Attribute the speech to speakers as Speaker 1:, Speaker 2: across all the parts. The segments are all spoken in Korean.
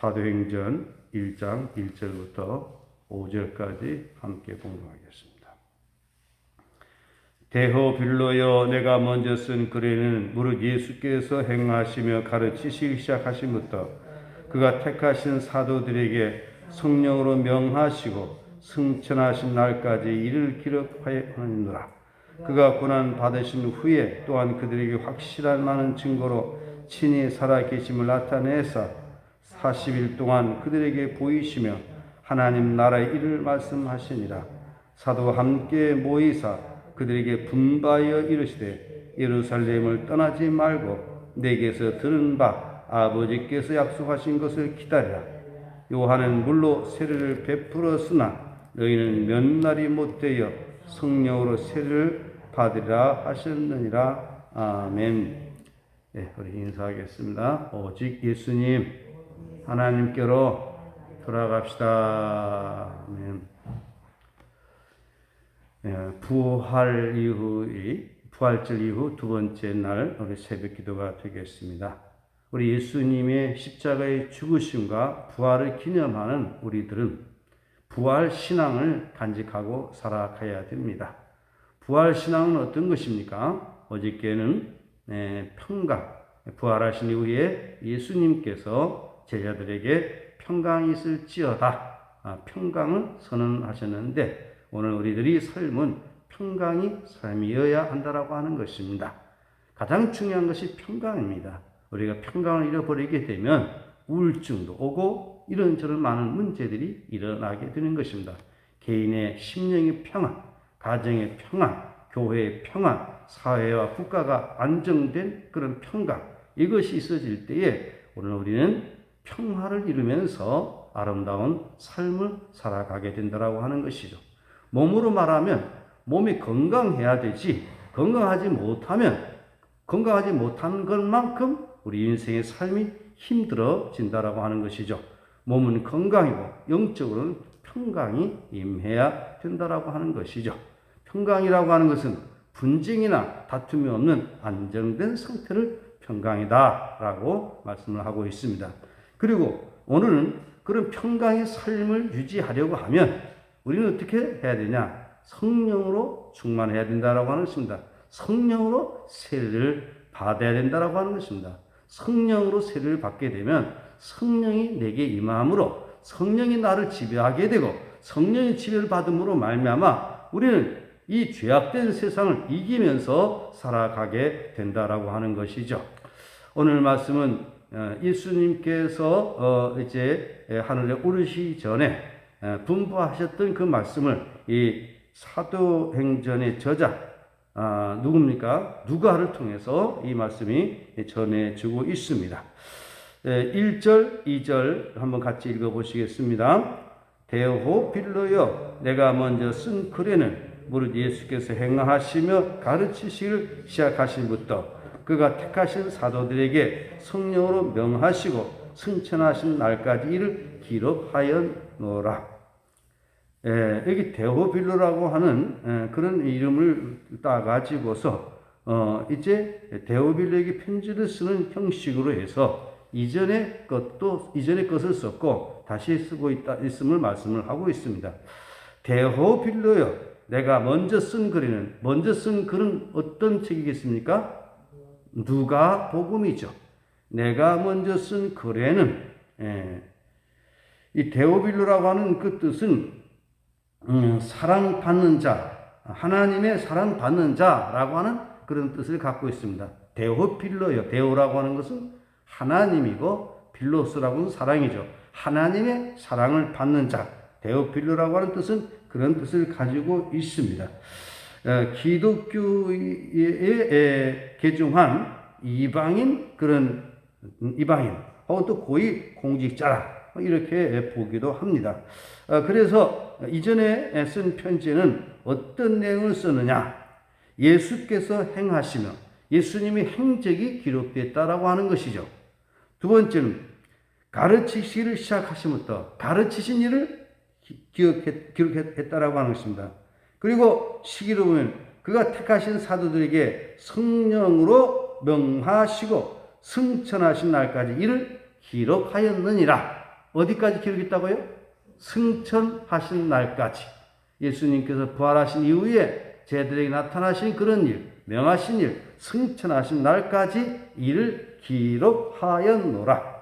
Speaker 1: 사도행전 1장 1절부터 5절까지 함께 공부하겠습니다. 대호 빌로여 내가 먼저 쓴 글에는 무릇 예수께서 행하시며 가르치시기 시작하신부터 그가 택하신 사도들에게 성령으로 명하시고 승천하신 날까지 이를 기록하였느니라. 그가 고난 받으신 후에 또한 그들에게 확실한 많은 증거로 친히 살아 계심을 나타내사 40일 동안 그들에게 보이시며 하나님 나라의 일을 말씀하시니라. 사도와 함께 모이사 그들에게 분바하여 이르시되 예루살렘을 떠나지 말고 내게서 들은 바 아버지께서 약속하신 것을 기다리라. 요한은 물로 세례를 베풀었으나 너희는 몇 날이 못되어 성령으로 세례를 받으리라 하셨느니라. 아멘. 네, 우리 인사하겠습니다. 오직 예수님 하나님께로 돌아갑시다. 예, 부활 이후의 부활절 이후 두 번째 날 우리 새벽 기도가 되겠습니다. 우리 예수님의 십자가의 죽으심과 부활을 기념하는 우리들은 부활 신앙을 간직하고 살아가야 됩니다. 부활 신앙은 어떤 것입니까? 어저께는 예, 평강, 부활하신 이후에 예수님께서 제자들에게 평강이 있을지어다 아, 평강을 선언하셨는데 오늘 우리들이 삶은 평강이 삶이어야 한다라고 하는 것입니다. 가장 중요한 것이 평강입니다. 우리가 평강을 잃어버리게 되면 우울증도 오고 이런저런 많은 문제들이 일어나게 되는 것입니다. 개인의 심령의 평안, 가정의 평안, 교회의 평안, 사회와 국가가 안정된 그런 평강, 이것이 있어질 때에 오늘 우리는 평화를 이루면서 아름다운 삶을 살아가게 된다라고 하는 것이죠. 몸으로 말하면 몸이 건강해야 되지 건강하지 못하면 건강하지 못하는 것만큼 우리 인생의 삶이 힘들어진다라고 하는 것이죠. 몸은 건강이고 영적으로는 평강이 임해야 된다라고 하는 것이죠. 평강이라고 하는 것은 분쟁이나 다툼이 없는 안정된 상태를 평강이다라고 말씀을 하고 있습니다. 그리고 오늘은 그런 평강의 삶을 유지하려고 하면 우리는 어떻게 해야 되냐? 성령으로 충만해야 된다라고 하는 것입니다. 성령으로 세례를 받아야 된다라고 하는 것입니다. 성령으로 세례를 받게 되면 성령이 내게 임함으로 성령이 나를 지배하게 되고 성령의 지배를 받음으로 말미암아 우리는 이 죄악된 세상을 이기면서 살아가게 된다라고 하는 것이죠. 오늘 말씀은 어, 예수님께서 어, 이제 하늘에 오르시 전에 분부하셨던 그 말씀을 이 사도행전의 저자 아, 누굽니까? 누가를 통해서 이 말씀이 전해지고 있습니다. 1절, 2절 한번 같이 읽어보시겠습니다. 대호 빌로여 내가 먼저 쓴 글에는 무릇 예수께서 행하시며 가르치시기를 시작하신부터 그가 택하신 사도들에게 성령으로 명하시고 승천하신 날까지 이를 기록하였노라. 예, 여기 데오빌로라고 하는 예, 그런 이름을 따가지고서 어, 이제 데오빌로에게 편지를 쓰는 형식으로 해서 이전의 것도 이전의 것을 썼고 다시 쓰고 있다 있음을 말씀을 하고 있습니다. 데오빌로요. 내가 먼저 쓴 글에는 먼저 쓴 글은 어떤 책이겠습니까? 누가 복음이죠. 내가 먼저 쓴 글에는 예, 이 데오빌로라고 하는 그 뜻은 음, 사랑받는 자, 하나님의 사랑받는 자라고 하는 그런 뜻을 갖고 있습니다. 데오필로요. 데오라고 하는 것은 하나님이고 필로스라고 하는 사랑이죠. 하나님의 사랑을 받는 자. 데오필로라고 하는 뜻은 그런 뜻을 가지고 있습니다. 어, 기독교에 개종한 이방인 그런 이방인 혹은 또 고위 공직자라 이렇게 보기도 합니다. 어, 그래서 이전에 쓴 편지는 어떤 내용을 쓰느냐? 예수께서 행하시며 예수님의 행적이 기록됐다라고 하는 것이죠. 두 번째는 가르치시를 시작하시부터 가르치신 일을 기억했, 기록했다라고 하는 것입니다. 그리고 시기로 보면 그가 택하신 사도들에게 성령으로 명하시고 승천하신 날까지 이를 기록하였느니라. 어디까지 기록했다고요? 승천하신 날까지. 예수님께서 부활하신 이후에 제들에게 나타나신 그런 일, 명하신 일, 승천하신 날까지 이를 기록하였노라.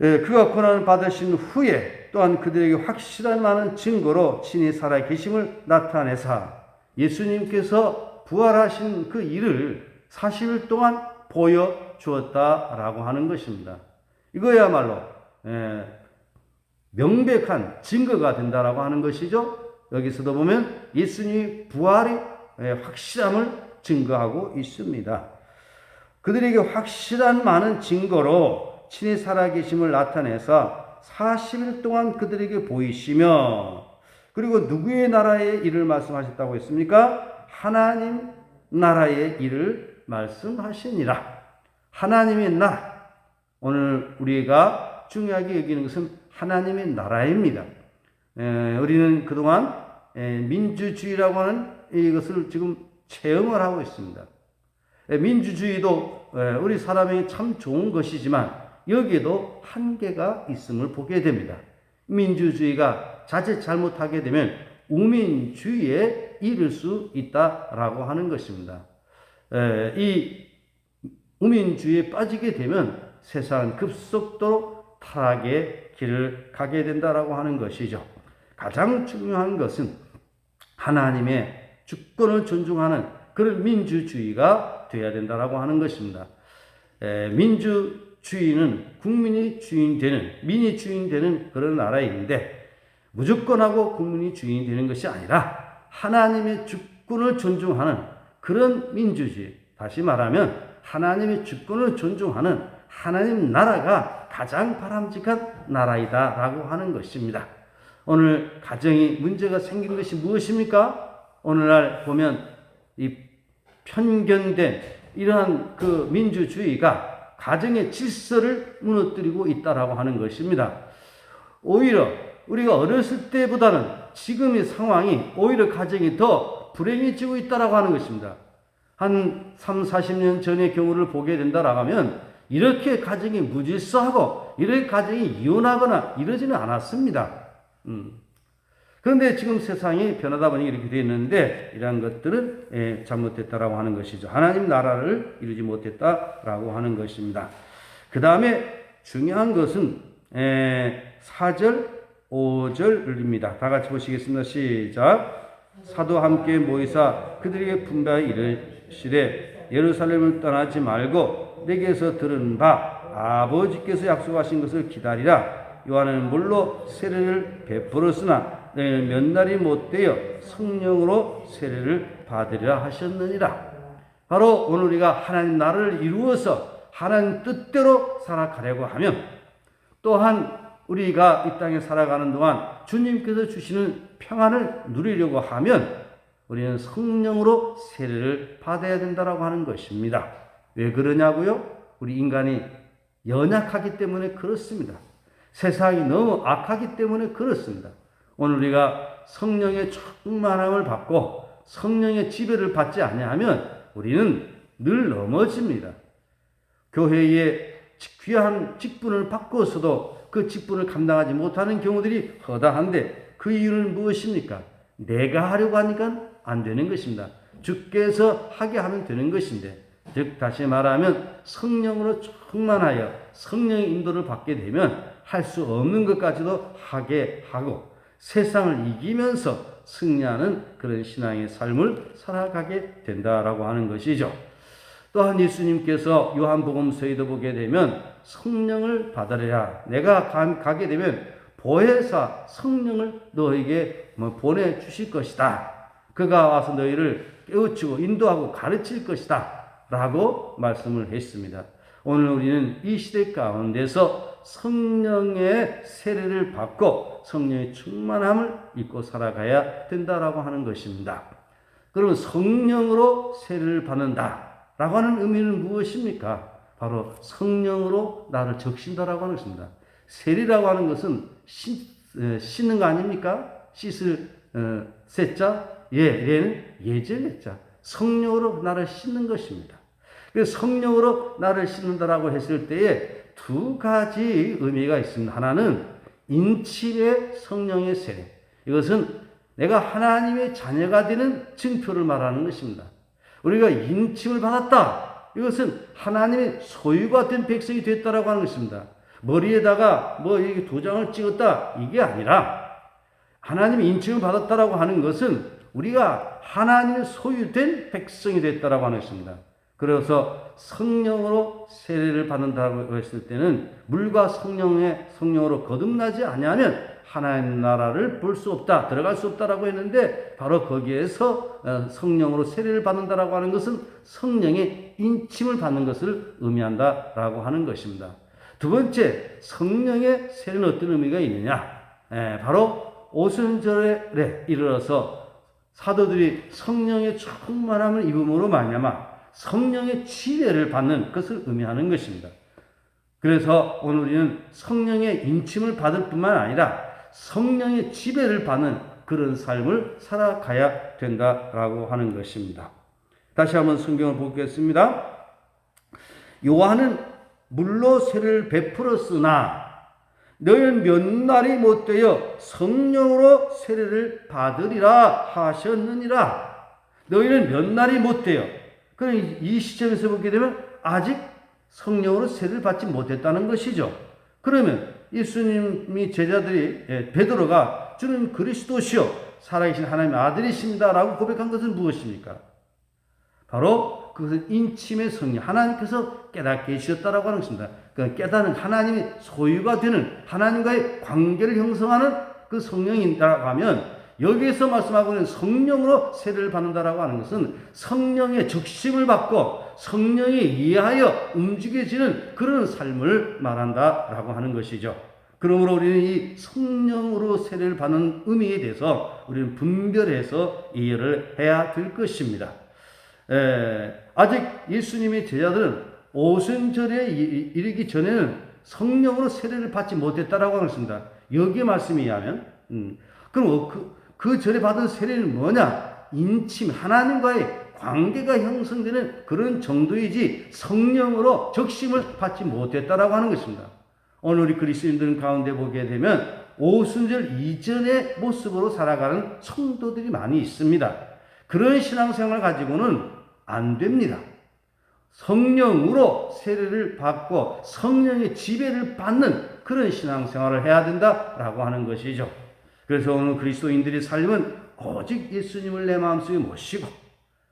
Speaker 1: 예, 그가 고난을 받으신 후에 또한 그들에게 확실한 많은 증거로 친히 살아 계심을 나타내사 예수님께서 부활하신 그 일을 40일 동안 보여 주었다라고 하는 것입니다. 이거야말로 예, 명백한 증거가 된다라고 하는 것이죠. 여기서도 보면 예수님의 부활의 예, 확실함을 증거하고 있습니다. 그들에게 확실한 많은 증거로 친히 살아계심을 나타내서 40일 동안 그들에게 보이시며 그리고 누구의 나라의 일을 말씀하셨다고 했습니까? 하나님 나라의 일을 말씀하시니라. 하나님의 나라. 오늘 우리가 중요하게 여기는 것은 하나님의 나라입니다. 에, 우리는 그동안 에, 민주주의라고 하는 이것을 지금 체험을 하고 있습니다. 에, 민주주의도 우리 사람에게 참 좋은 것이지만 여기에도 한계가 있음을 보게 됩니다. 민주주의가 자칫 잘못하게 되면 우민주의에 이를 수 있다라고 하는 것입니다. 이 우민주의에 빠지게 되면 세상은 급속도로 타락의 길을 가게 된다라고 하는 것이죠. 가장 중요한 것은 하나님의 주권을 존중하는 그런 민주주의가 되어야 된다라고 하는 것입니다. 민주 주인은 국민이 주인 되는, 민이 주인 되는 그런 나라인데 무조건 하고 국민이 주인이 되는 것이 아니라 하나님의 주권을 존중하는 그런 민주주의. 다시 말하면 하나님의 주권을 존중하는 하나님 나라가 가장 바람직한 나라이다 라고 하는 것입니다. 오늘 가정이 문제가 생긴 것이 무엇입니까? 오늘날 보면 이 편견된 이러한 그 민주주의가 가정의 질서를 무너뜨리고 있다라고 하는 것입니다. 오히려 우리가 어렸을 때보다는 지금의 상황이 오히려 가정이 더 불행해지고 있다라고 하는 것입니다. 한 3, 40년 전의 경우를 보게 된다라고 하면 이렇게 가정이 무질서하고 이렇게 가정이 이혼하거나 이러지는 않았습니다. 음. 그런데 지금 세상이 변하다 보니 이렇게 되어 있는데 이러한 것들은 예, 잘못됐다라고 하는 것이죠. 하나님 나라를 이루지 못했다라고 하는 것입니다. 그 다음에 중요한 것은 예, 4절, 5절입니다. 다 같이 보시겠습니다. 시작. 사도 함께 모이사 그들에게 분배하 이르시되 예루살렘을 떠나지 말고 내게서 들은 바 아버지께서 약속하신 것을 기다리라. 요한은 물로 세례를 베풀었으나 몇 날이 못되어 성령으로 세례를 받으리라 하셨느니라. 바로 오늘 우리가 하나님 나라를 이루어서 하나님 뜻대로 살아가려고 하면 또한 우리가 이 땅에 살아가는 동안 주님께서 주시는 평안을 누리려고 하면 우리는 성령으로 세례를 받아야 된다라고 하는 것입니다. 왜 그러냐고요? 우리 인간이 연약하기 때문에 그렇습니다. 세상이 너무 악하기 때문에 그렇습니다. 오늘 우리가 성령의 충만함을 받고 성령의 지배를 받지 아니하면 우리는 늘 넘어집니다. 교회에 귀한 직분을 받고서도 그 직분을 감당하지 못하는 경우들이 허다한데 그 이유는 무엇입니까? 내가 하려고 하니까 안 되는 것입니다. 주께서 하게 하면 되는 것인데, 즉, 다시 말하면 성령으로 충만하여 성령의 인도를 받게 되면 할 수 없는 것까지도 하게 하고, 세상을 이기면서 승리하는 그런 신앙의 삶을 살아가게 된다라고 하는 것이죠. 또한 예수님께서 요한복음서에도 보게 되면 성령을 받으랴. 내가 가, 게 되면 보혜사 성령을 너에게 뭐 보내 주실 것이다. 그가 와서 너희를 깨우치고 인도하고 가르칠 것이다. 라고 말씀을 했습니다. 오늘 우리는 이 시대 가운데서 성령의 세례를 받고 성령의 충만함을 입고 살아가야 된다라고 하는 것입니다. 그러면 성령으로 세례를 받는다라고 하는 의미는 무엇입니까? 바로 성령으로 나를 적신다라고 하는 것입니다. 세례라고 하는 것은 씻, 어, 씻는 거 아닙니까? 씻을 어, 세자, 예, 얘는 예절자. 성령으로 나를 씻는 것입니다. 성령으로 나를 씻는다라고 했을 때에 두 가지 의미가 있습니다. 하나는 인침의 성령의 세례. 이것은 내가 하나님의 자녀가 되는 증표를 말하는 것입니다. 우리가 인침을 받았다. 이것은 하나님의 소유가 된 백성이 됐다라고 하는 것입니다. 머리에다가 뭐 이게 도장을 찍었다 이게 아니라 하나님의 인침을 받았다라고 하는 것은 우리가 하나님의 소유된 백성이 됐다라고 하는 것입니다. 그래서 성령으로 세례를 받는다고 했을 때는 물과 성령의 성령으로 거듭나지 아니하면 하나님 나라를 볼 수 없다, 들어갈 수 없다라고 했는데 바로 거기에서 어, 성령으로 세례를 받는다라고 하는 것은 성령의 인침을 받는 것을 의미한다라고 하는 것입니다. 두 번째, 성령의 세례는 어떤 의미가 있느냐? 예, 바로 오순절에 이르러서 사도들이 성령의 충만함을 입음으로 말미암아 성령의 지혜를 받는 것을 의미하는 것입니다. 그래서 오늘 우리는 성령의 인침을 받을 뿐만 아니라 성령의 지배를 받는 그런 삶을 살아가야 된다라고 하는 것입니다. 다시 한번 성경을 보겠습니다. 요한은 물로 세를 베풀었으나 너희는 몇 날이 못 되어 성령으로 세례를 받으리라 하셨느니라. 너희는 몇 날이 못 되어. 그럼 이 시점에서 보게 되면 아직 성령으로 세례를 받지 못했다는 것이죠. 그러면 예수님이 제자들이 예, 베드로가 주는 그리스도시요 살아계신 하나님의 아들이십니다라고 고백한 것은 무엇입니까? 바로 그것은 인침의 성령 하나님께서 깨닫게 해주셨다라고 하는 것입니다. 그 깨닫는 하나님이 소유가 되는 하나님과의 관계를 형성하는 그 성령이라고 하면 여기에서 말씀하고 있는 성령으로 세례를 받는다라고 하는 것은 성령의 적심을 받고 성령에 의하여 움직여지는 그런 삶을 말한다라고 하는 것이죠. 그러므로 우리는 이 성령으로 세례를 받는 의미에 대해서 우리는 분별해서 이해를 해야 될 것입니다. 에, 아직 예수님의 제자들은 오순절에 이르기 전에는 성령으로 세례를 받지 못했다라고 하습니다 여기에 말씀에 의하면, 음, 그럼 그, 그 전에 받은 세례는 뭐냐? 인침, 하나님과의 관계가 형성되는 그런 정도이지 성령으로 적심을 받지 못했다라고 하는 것입니다. 오늘 우리 그리스도인들 가운데 보게 되면 오순절 이전의 모습으로 살아가는 성도들이 많이 있습니다. 그런 신앙생활 가지고는 안 됩니다. 성령으로 세례를 받고 성령의 지배를 받는 그런 신앙생활을 해야 된다라고 하는 것이죠. 그래서 오늘 그리스도인들의 삶은 오직 예수님을 내 마음속에 모시고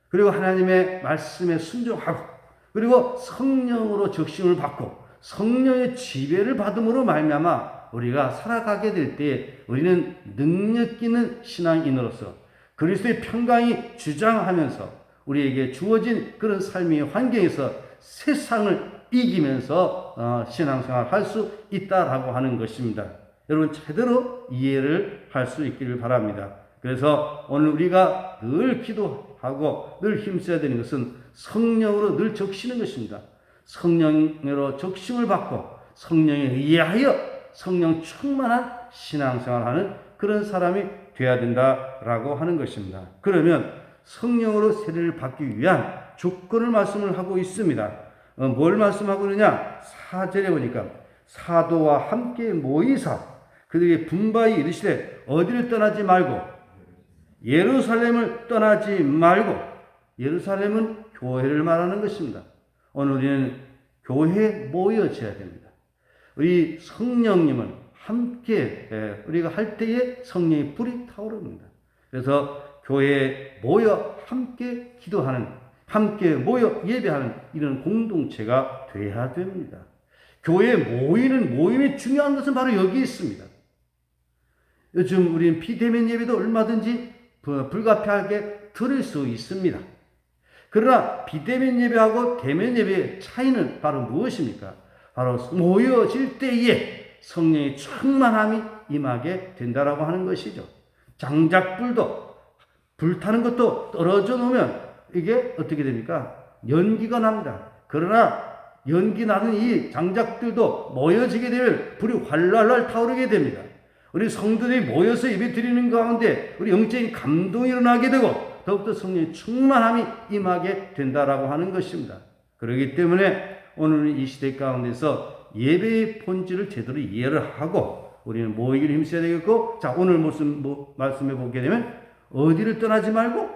Speaker 1: 그리고 하나님의 말씀에 순종하고 그리고 성령으로 적심을 받고 성령의 지배를 받음으로 말미암아 우리가 살아가게 될때 우리는 능력 있는 신앙인으로서 그리스도의 평강이 주장하면서 우리에게 주어진 그런 삶의 환경에서 세상을 이기면서 어, 신앙생활 할 수 있다라고 하는 것입니다. 여러분 제대로 이해를 할 수 있기를 바랍니다. 그래서 오늘 우리가 늘 기도하고 늘 힘써야 되는 것은 성령으로 늘 적시는 것입니다. 성령으로 적심을 받고 성령에 의하여 성령 충만한 신앙생활하는 그런 사람이 되어야 된다라고 하는 것입니다. 그러면 성령으로 세례를 받기 위한 조건을 말씀을 하고 있습니다. 어, 뭘 말씀하고 있느냐? 4절에 보니까 사도와 함께 모이사 그들에게 분바히 이르시되 어디를 떠나지 말고 예루살렘을 떠나지 말고 예루살렘은 교회를 말하는 것입니다. 오늘 우리는 교회에 모여져야 됩니다. 우리 성령님은 함께 예, 우리가 할 때에 성령의 불이 타오릅니다. 그래서 교회에 모여 함께 기도하는, 함께 모여 예배하는 이런 공동체가 돼야 됩니다. 교회에 모이는 모임이 중요한 것은 바로 여기 있습니다. 요즘 우리는 비대면 예배도 얼마든지 불가피하게 들을 수 있습니다. 그러나 비대면 예배하고 대면 예배의 차이는 바로 무엇입니까? 바로 모여질 때에 성령의 충만함이 임하게 된다라고 하는 것이죠. 장작불도 불타는 것도 떨어져 놓으면 이게 어떻게 됩니까? 연기가 납니다. 그러나 연기 나는 이 장작들도 모여지게 되면 불이 활랄랄 타오르게 됩니다. 우리 성도들이 모여서 예배 드리는 가운데 우리 영적인 감동이 일어나게 되고 더욱더 성령의 충만함이 임하게 된다라고 하는 것입니다. 그렇기 때문에 오늘 이 시대 가운데서 예배의 본질을 제대로 이해를 하고 우리는 모이기를 힘써야 되겠고 자 오늘 무슨 뭐 말씀해 보게 되면 어디를 떠나지 말고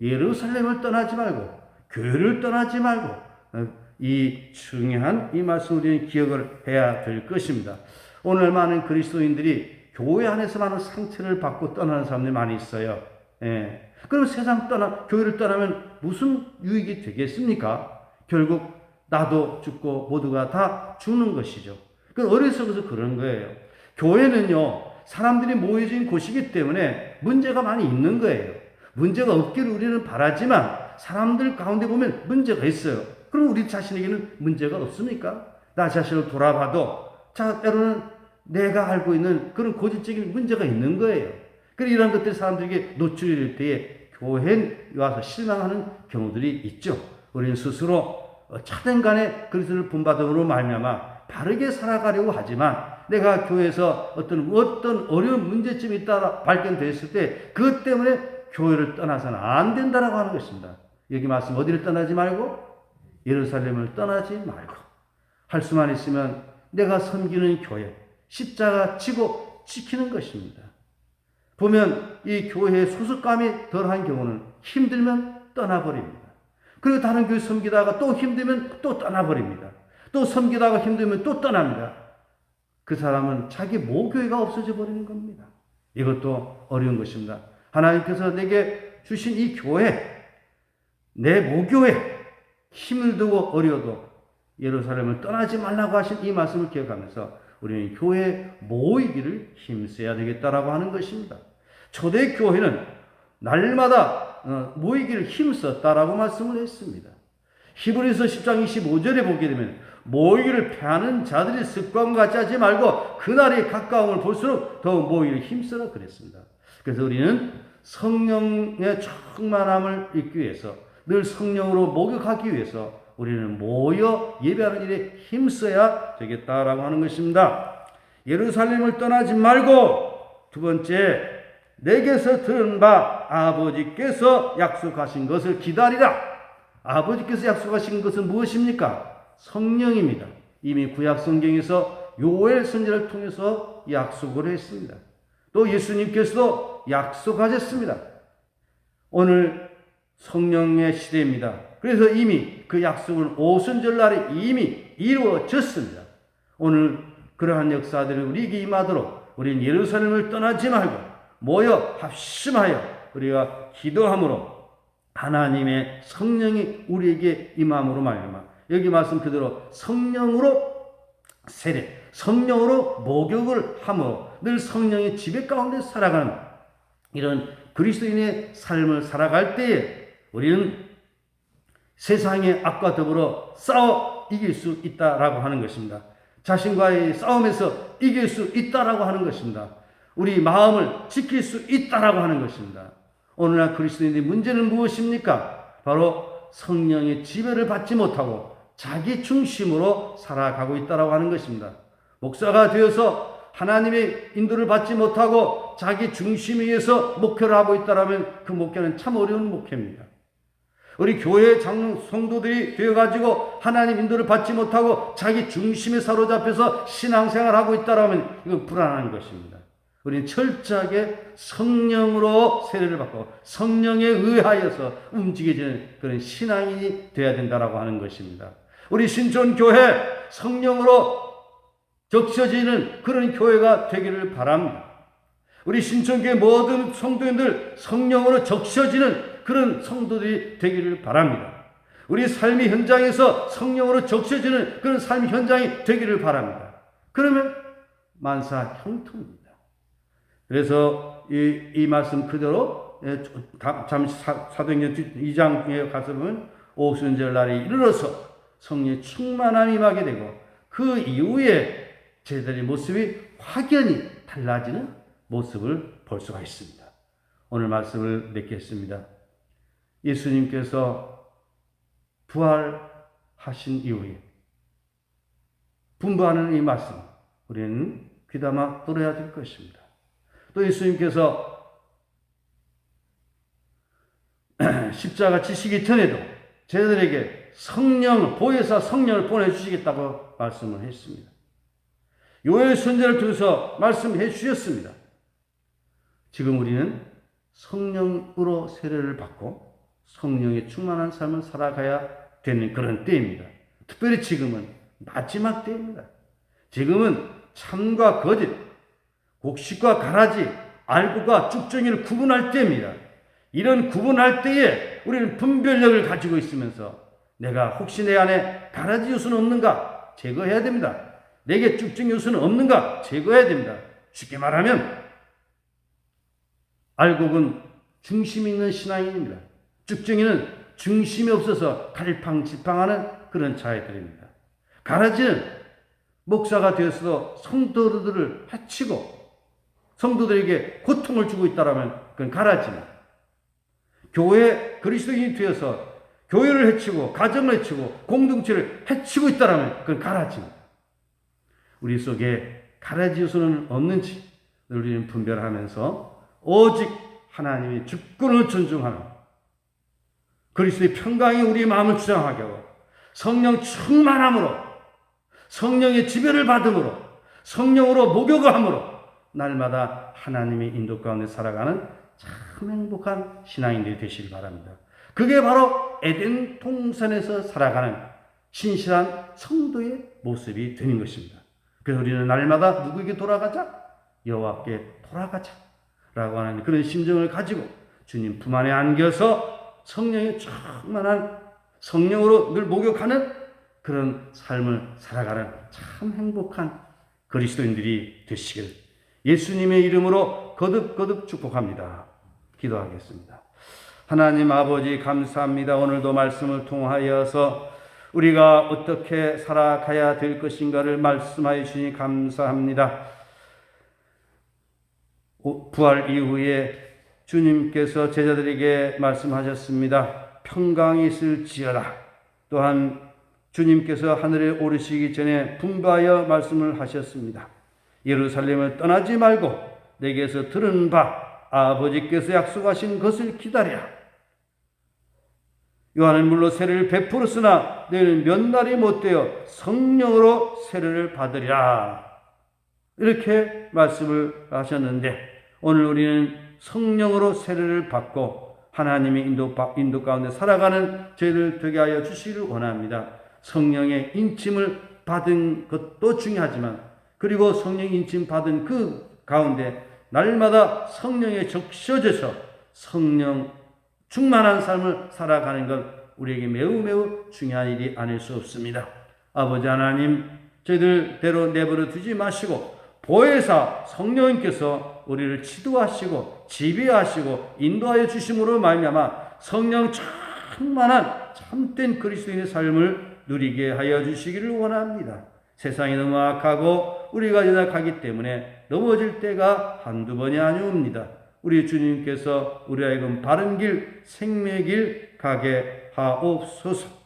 Speaker 1: 예루살렘을 떠나지 말고 교회를 떠나지 말고 어, 이 중요한 이 말씀 우리는 기억을 해야 될 것입니다. 오늘 많은 그리스도인들이 교회 안에서 많은 상처를 받고 떠나는 사람들이 많이 있어요. 예. 그럼 세상 떠나 교회를 떠나면 무슨 유익이 되겠습니까? 결국 나도 죽고 모두가 다 죽는 것이죠. 그 어리석어서 그런 거예요. 교회는요 사람들이 모여진 곳이기 때문에 문제가 많이 있는 거예요. 문제가 없기를 우리는 바라지만 사람들 가운데 보면 문제가 있어요. 그럼 우리 자신에게는 문제가 없습니까? 나 자신을 돌아봐도 자 때로는 내가 알고 있는 그런 고질적인 문제가 있는 거예요. 그래 이런 것들이 사람들에게 노출이 될 때에 교회에 와서 실망하는 경우들이 있죠. 우리는 스스로 차든 간에 그리스도를 본받음으로 말미암아 바르게 살아가려고 하지만 내가 교회에서 어떤 어떤 어려운 문제점이 있다 발견됐을 때 그것 때문에 교회를 떠나서는 안 된다라고 하는 것입니다. 여기 말씀 어디를 떠나지 말고 예루살렘을 떠나지 말고 할 수만 있으면 내가 섬기는 교회 십자가 지고 지키는 것입니다. 보면 이 교회의 소속감이 덜한 경우는 힘들면 떠나버립니다. 그리고 다른 교회 섬기다가 또 힘들면 또 떠나버립니다. 또 섬기다가 힘들면 또 떠납니다. 그 사람은 자기 모교회가 없어져 버리는 겁니다. 이것도 어려운 것입니다. 하나님께서 내게 주신 이 교회, 내 모교회, 힘을 두고 어려도 예루살렘을 떠나지 말라고 하신 이 말씀을 기억하면서 우리는 교회 모이기를 힘써야 되겠다라고 하는 것입니다. 초대 교회는 날마다 어, 모이기를 힘썼다라고 말씀을 했습니다. 히브리서 10장 25절에 보게 되면 모이기를 패하는 자들의 습관과 짜지 말고 그날이 가까움을 볼수록 더욱 모이기를 힘써라 그랬습니다. 그래서 우리는 성령의 충만함을 잊기 위해서 늘 성령으로 목욕하기 위해서 우리는 모여 예배하는 일에 힘써야 되겠다라고 하는 것입니다. 예루살렘을 떠나지 말고 두 번째 내게서 들은 바 아버지께서 약속하신 것을 기다리라. 아버지께서 약속하신 것은 무엇입니까? 성령입니다. 이미 구약 성경에서 요엘 선지를 통해서 약속을 했습니다. 또 예수님께서도 약속하셨습니다. 오늘 성령의 시대입니다. 그래서 이미 그 약속은 오순절날에 이미 이루어졌습니다. 오늘 그러한 역사들이 우리에게 임하도록 우리는 예루살렘을 떠나지 말고 모여 합심하여 우리가 기도함으로 하나님의 성령이 우리에게 임함으로 말미암아 여기 말씀 그대로 성령으로 세례, 성령으로 목욕을 함으로 늘 성령의 지배 가운데 살아가는 이런 그리스도인의 삶을 살아갈 때에 우리는 세상의 악과 더불어 싸워 이길 수 있다라고 하는 것입니다. 자신과의 싸움에서 이길 수 있다라고 하는 것입니다. 우리 마음을 지킬 수 있다라고 하는 것입니다. 오늘날 그리스도인의 문제는 무엇입니까? 바로 성령의 지배를 받지 못하고 자기 중심으로 살아가고 있다라고 하는 것입니다. 목사가 되어서 하나님의 인도를 받지 못하고 자기 중심에 의해서 목회를 하고 있다라면 그 목회는 참 어려운 목회입니다. 우리 교회 장 성도들이 되어가지고 하나님 인도를 받지 못하고 자기 중심에 사로잡혀서 신앙생활 하고 있다라면 이건 불안한 것입니다. 우리는 철저하게 성령으로 세례를 받고 성령에 의하여서 움직여지는 그런 신앙인이 되어야 된다라고 하는 것입니다. 우리 신촌 교회 성령으로 적셔지는 그런 교회가 되기를 바랍니다. 우리 신촌교회 모든 성도인들 성령으로 적셔지는 그런 성도들이 되기를 바랍니다. 우리 삶의 현장에서 성령으로 적셔지는 그런 삶의 현장이 되기를 바랍니다. 그러면 만사 형통입니다. 그래서 이, 이 말씀 그대로 예, 잠시 사도행전 2장에 가서 보면 오순절 날에 이르러서 성령의 충만함이 임하게 되고 그 이후에 제자들의 모습이 확연히 달라지는 모습을 볼 수가 있습니다. 오늘 말씀을 맺겠습니다. 예수님께서 부활하신 이후에 분부하는 이 말씀 우리는 귀담아 들어야 될 것입니다. 또 예수님께서 십자가 지시기 전에도 제자들에게 성령, 보혜사 성령을 보내주시겠다고 말씀을 했습니다. 요엘 선제를 통해서 말씀해 주셨습니다. 지금 우리는 성령으로 세례를 받고 성령의 충만한 삶을 살아가야 되는 그런 때입니다. 특별히 지금은 마지막 때입니다. 지금은 참과 거짓, 곡식과 가라지, 알구가 쭉정이를 구분할 때입니다. 이런 구분할 때에 우리는 분별력을 가지고 있으면서 내가 혹시 내 안에 가라지 요소는 없는가 제거해야 됩니다. 내게 쭉정 요소는 없는가 제거해야 됩니다. 쉽게 말하면 알곡은 중심 있는 신앙인입니다. 쭉정이는 중심이 없어서 갈팡질팡하는 그런 자애들입니다. 가라지는 목사가 되어서도 성도들을 해치고 성도들에게 고통을 주고 있다라면 그건 가라지입니다. 교회 그리스도인이 되어서 교회를 해치고 가정을 해치고 공동체를 해치고 있다라면 그건 가라지입니다. 우리 속에 가라지 요소는 없는지 우리는 분별하면서 오직 하나님의 주권을 존중하는 그리스도의 평강이 우리의 마음을 주장하게 하고 성령 충만함으로 성령의 지배를 받음으로 성령으로 목욕함으로 날마다 하나님의 인도 가운데 살아가는 참 행복한 신앙인들이 되시길 바랍니다. 그게 바로 에덴 통산에서 살아가는 신실한 성도의 모습이 되는 것입니다. 그래서 우리는 날마다 누구에게 돌아가자? 여호와께 돌아가자. 라고 하는 그런 심정을 가지고 주님 품 안에 안겨서 성령의 충만한 성령으로 늘 목욕하는 그런 삶을 살아가는 참 행복한 그리스도인들이 되시길 예수님의 이름으로 거듭거듭 축복합니다. 기도하겠습니다. 하나님 아버지 감사합니다. 오늘도 말씀을 통하여서 우리가 어떻게 살아가야 될 것인가를 말씀하여 주니 감사합니다. 부활 이후에 주님께서 제자들에게 말씀하셨습니다. 평강이 있을지어다. 또한 주님께서 하늘에 오르시기 전에 분부하여 말씀을 하셨습니다. 예루살렘을 떠나지 말고 내게서 들은 바 아버지께서 약속하신 것을 기다려. 요한은 물로 세례를 베풀었으나 너희는 몇 날이 못 되어 성령으로 세례를 받으리라. 이렇게 말씀을 하셨는데 오늘 우리는 성령으로 세례를 받고 하나님의 인도, 인도 가운데 살아가는 죄를 되게 하여 주시기를 원합니다. 성령의 인침을 받은 것도 중요하지만 그리고 성령 인침 받은 그 가운데 날마다 성령에 적셔져서 성령 충만한 삶을 살아가는 것 우리에게 매우 매우 중요한 일이 아닐 수 없습니다. 아버지 하나님, 저희들 대로 내버려 두지 마시고 보혜사 성령님께서 우리를 지도하시고 지배하시고 인도하여 주심으로 말미암아 성령 충만한 참된 그리스도인의 삶을 누리게 하여 주시기를 원합니다. 세상이 너무 악하고 우리가 연약하기 때문에 넘어질 때가 한두 번이 아니옵니다. 우리 주님께서 우리 하여금 바른 길, 생명의 길 가게 하옵소서.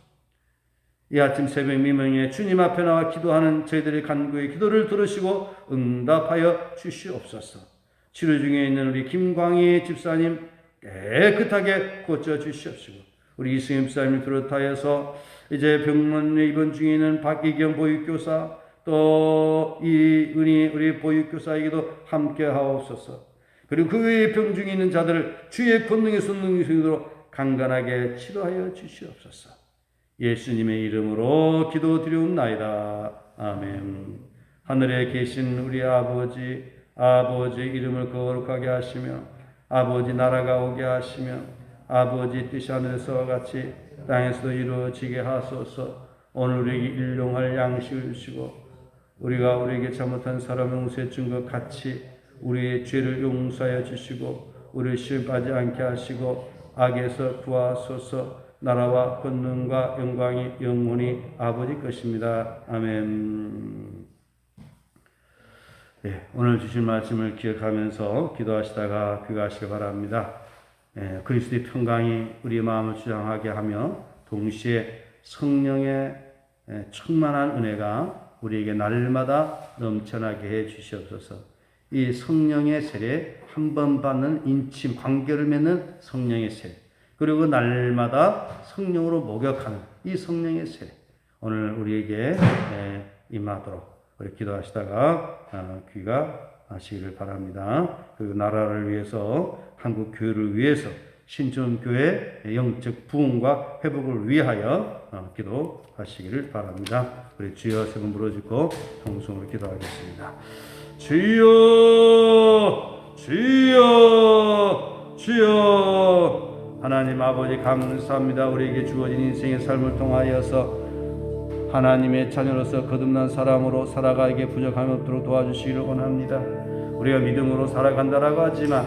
Speaker 1: 이 아침 새벽 미명에 주님 앞에 나와 기도하는 저희들의 간구의 기도를 들으시고 응답하여 주시옵소서. 치료 중에 있는 우리 김광희 집사님 깨끗하게 고쳐 주시옵시고 우리 이승임 집사님을 비롯하여서 이제 병원에 입원 중에 있는 박기경 보육교사 또 이 은희 우리 보육교사에게도 함께 하옵소서. 그리고 그 외에 병 중에 있는 자들을 주의 권능의 생도록 강간하게 치료하여 주시옵소서. 예수님의 이름으로 기도드리옵나이다. 아멘. 하늘에 계신 우리 아버지, 아버지 이름을 거룩하게 하시며, 아버지 나라가 오게 하시며, 아버지 뜻이 하늘에서와 같이 땅에서도 이루어지게 하소서. 오늘 우리에게 일용할 양식을 주시고, 우리가 우리에게 잘못한 사람 용서해 준 것 같이 우리의 죄를 용서하여 주시고, 우리를 시험 빠지 않게 하시고, 악에서 구하소서. 나라와 권능과 영광이 영원히 아버지 것입니다. 아멘. 네, 오늘 주신 말씀을 기억하면서 기도하시다가 귀가하시기 바랍니다. 네, 그리스도의 평강이 우리의 마음을 주장하게 하며 동시에 성령의 충만한 은혜가 우리에게 날마다 넘쳐나게 해 주시옵소서. 이 성령의 세례 한 번 받는 인침 관계를 맺는 성령의 세례 그리고 날마다 성령으로 목욕하는 이 성령의 세례 오늘 우리에게 에, 임하도록 우리 기도하시다가 어, 귀가 하시기를 바랍니다. 그리고 나라를 위해서 한국 교회를 위해서 신천교회 영적 부흥과 회복을 위하여 어, 기도하시기를 바랍니다. 우리 주여 세번 부르짖고 통성으로 기도하겠습니다. 주여 주여 주여 하나님 아버지 감사합니다. 우리에게 주어진 인생의 삶을 통하여서 하나님의 자녀로서 거듭난 사람으로 살아가기에 부족함이 없도록 도와주시기를 원합니다. 우리가 믿음으로 살아간다라고 하지만